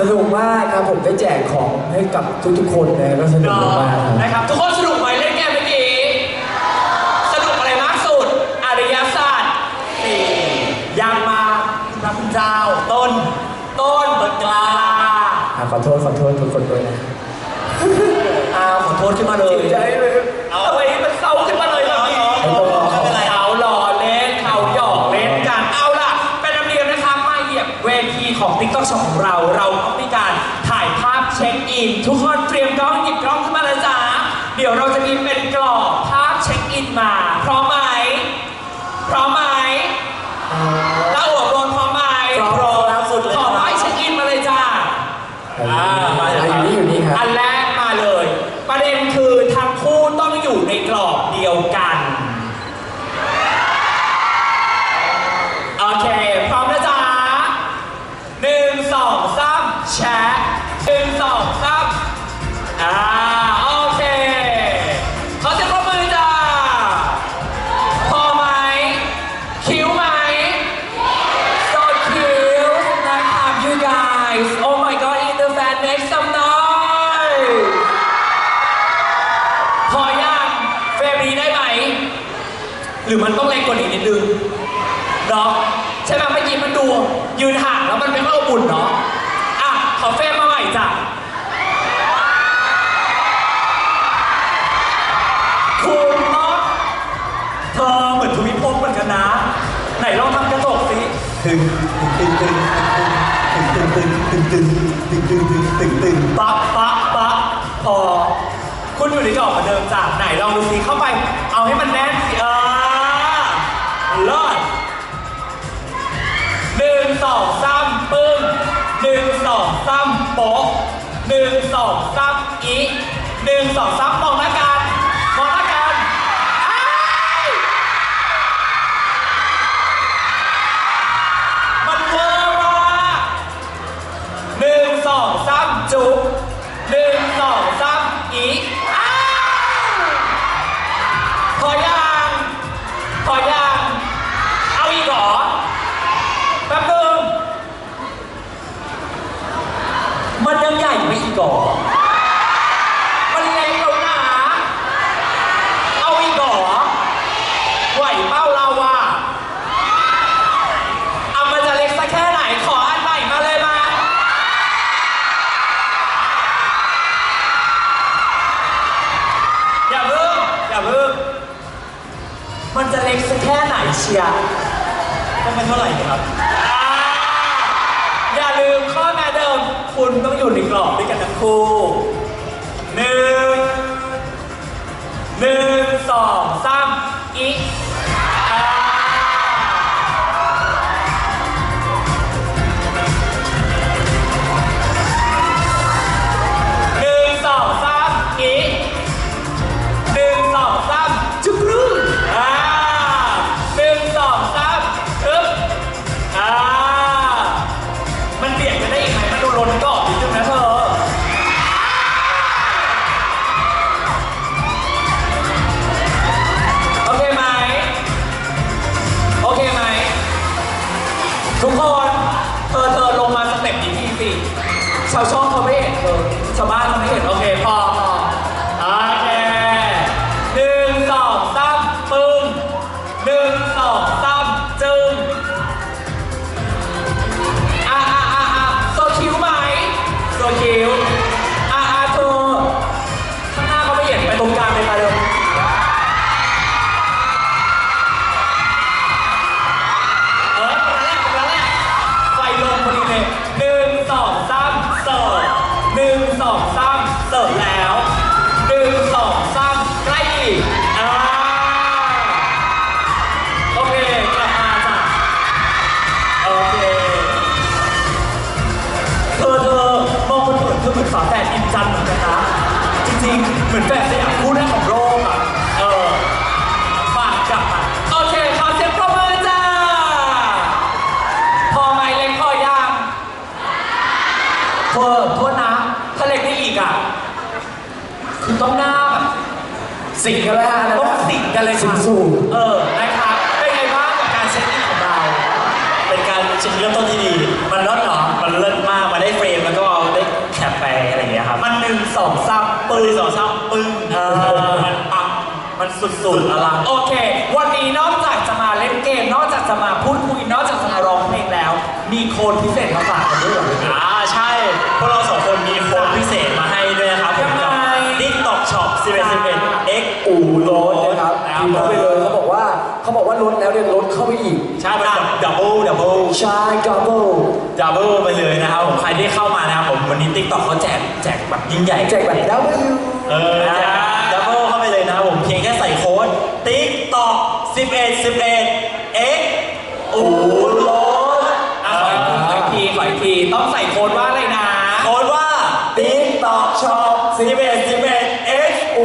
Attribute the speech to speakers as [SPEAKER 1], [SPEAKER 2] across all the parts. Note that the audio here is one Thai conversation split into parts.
[SPEAKER 1] สนุกมากครับผมได้แจกของให้กับทุกๆคนนะก็สนุก
[SPEAKER 2] เนาะ
[SPEAKER 1] มากครับ
[SPEAKER 2] นะครับ ทุกคนสนุกไหมเล่นเกมเมื่อกี้ สนุกอะไรมากสุดอริยศาสตร์สี่ยังมาพระคุณเจ้า ต้น ต้นเปิดกลา
[SPEAKER 1] อะขอโทษขอโทษทุกคนด้วยนะ
[SPEAKER 2] อ้าวขอโทษขึ้นมาเลย
[SPEAKER 1] เสียใจเลย
[SPEAKER 2] เอาไว้มันเศร้าขึ้นมาเลยแบบนี้
[SPEAKER 1] ไม่ต้องร้อง
[SPEAKER 2] ไม่เป็นไรเขาหล่อเล่นเขาหยอกเล่นกัน เอาล่ะ เป็นระเบียบนะครับมาเหยียบเวทีของ TikTok Shop ของเรา เรา ทุกคนเตรียมกล้องหยิบกล้องขึ้นมาเลยจ้าเดี๋ยวเราจะมีเป็นกรอบภาพเช็คอินมา พร้อมไหมพร้อมไหม make some noise พอยังเฟรมนี้ได้ไหม หรือมันต้องเล็กว่านี้นิดนึงเนาะใช่ไหมเมื่อกี้มันดู ยืนห่างแล้วมันไม่ค่อยอบอุ่นเนาะอะ ขอเฟรมมาใหม่จ้ะคุณเนาะเธอเหมือนทวิภพเหมือนกันนะ ไหนลองทำกระจกสิ
[SPEAKER 3] ตึงตึงตึง ตึงตึงตึงตึงตึงตึงตึงตึง
[SPEAKER 2] ปั๊บปั๊บปั๊บพอคุณอยู่ในกรอบเหมือนเดิมจ้ะไหนลองดูสิเข้าไป เอาให้มันแน่นสิเออเลิศหนึ่งสองสามปึ้งหนึ่งสองสามโป๊ะหนึ่งสองสามอีหนึ่งสองสามมองหน้ากัน จุ๊บหนึ่งสองสามอีกอ้าวพอยังพอยังเอาอีกเหรอแป๊บนึงมันยังใหญ่ไม่อีกเหรอ เชียร์
[SPEAKER 3] ต้องเป็นเท่าไหร่ครับ
[SPEAKER 2] อย่าลืมข้อแม้เดิม คุณต้องอยู่ในกรอบด้วยกันทั้งคู่หนึ่ง มือนแฝดสยามคู่แรกของโลกอะ เออปากกับโอเคขอเสียงปรบมือจ้า พอไหมเล็กพอยางเวอร์โทษนะถ้าเล็กได้อีกอะ คือต้องหน้าแบบ
[SPEAKER 1] สิงกันแล้วนะ
[SPEAKER 2] ต้องสิงกันเลยค่ะ
[SPEAKER 1] สูง
[SPEAKER 2] เออ นะครับ เป็นไงบ้างกับการเซตติ้ของเรา
[SPEAKER 3] เป็นการจริงเริ่มต้นที่ดี มันลดเหรอ มันเลิศมาก มาได้เฟรมแล้วก็ได้แคปไปอะไรอย่างเงี้ยครับ
[SPEAKER 2] มัน
[SPEAKER 3] หนึ่งสองซับปืนสองซับ เออ มันปังมันสุดๆอลัง
[SPEAKER 4] โอเค วันนี้นอกจากจะมาเล่นเกม นอกจากจะมาพูดคุย นอกจากจะมาร้องเพลงแล้ว มีโค้ดพิเศษมาฝากกันด้วยเหรอ
[SPEAKER 3] อ่าใช่ พวกเราสองคนมีโค้ดพิเศษมาให้ด้วยนะครับผมกับ
[SPEAKER 4] ยังไง
[SPEAKER 3] TikTok Shop 11 11 X อู่
[SPEAKER 1] ร
[SPEAKER 3] ร
[SPEAKER 1] ถ
[SPEAKER 3] ถ
[SPEAKER 1] นะครับ
[SPEAKER 3] นะค
[SPEAKER 1] พิ
[SPEAKER 3] รับ
[SPEAKER 1] มพ์เข้าไปเลยเขาบอกว่าเขาบอกว่าลดแล้วเนี่ยลดเข้าไปอีก
[SPEAKER 3] ใช่มันแบบดับเบิลดับเบิล
[SPEAKER 1] ใช่ดับเบิล
[SPEAKER 3] ดับเบิลไปเลยนะครับผมใครที่เข้ามานะครับผมวันนี้ TikTok เขาแจกแจกแบบยิ่งใหญ่
[SPEAKER 1] แจกแบบดับ เบิล
[SPEAKER 3] เออแจกดับเบิลเข้าไปเลยนะครับผมเพียงแค่ใส่โค้ด TikTok 11 11 X อู่รถ
[SPEAKER 4] อะขออีกทีขออีกทีขออีกทีต้องใส่โค้ดว่าอะไรนะ
[SPEAKER 3] โค้ดว่า TikTok Shop 11 11 X
[SPEAKER 1] โอ้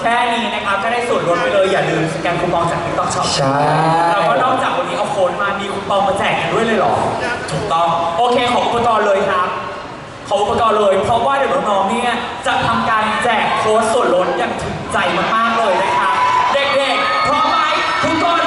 [SPEAKER 4] แค่นี้นะครับก็ได้ส่วนลดไปเลยอย่าลืมสแกนคูปองจาก TikTok Shop
[SPEAKER 1] ใช่
[SPEAKER 4] แล้วก็นอกจากวันนี้เอาโค้ดมามีคูปองมาแจกกันด้วยเลยเหรอ
[SPEAKER 3] ถูกต้อง
[SPEAKER 4] โอเค ขออุปกรณ์เลยครับ ขออุปกรณ์เลย เพราะว่าเดี๋ยวน้องๆเนี่ยจะทำการแจกโค้ดส่วนลดอย่างถึงใจมากๆเลยนะคะ เด็กๆพร้อมไหมทุกคน